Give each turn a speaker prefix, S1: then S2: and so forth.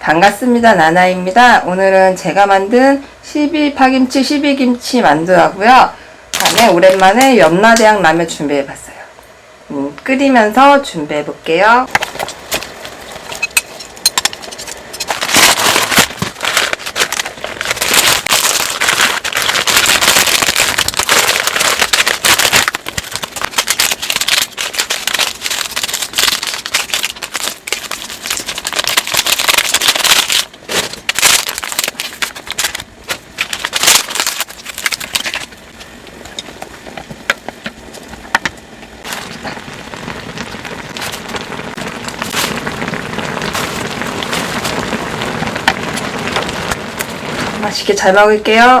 S1: 반갑습니다. 나나입니다. 오늘은 제가 만든 12 파김치 12 김치 만두하고요. 다음에 오랜만에 염라대왕 라면 준비해봤어요. 음, 끓이면서 준비해볼게요. 맛있게 잘 먹을게요.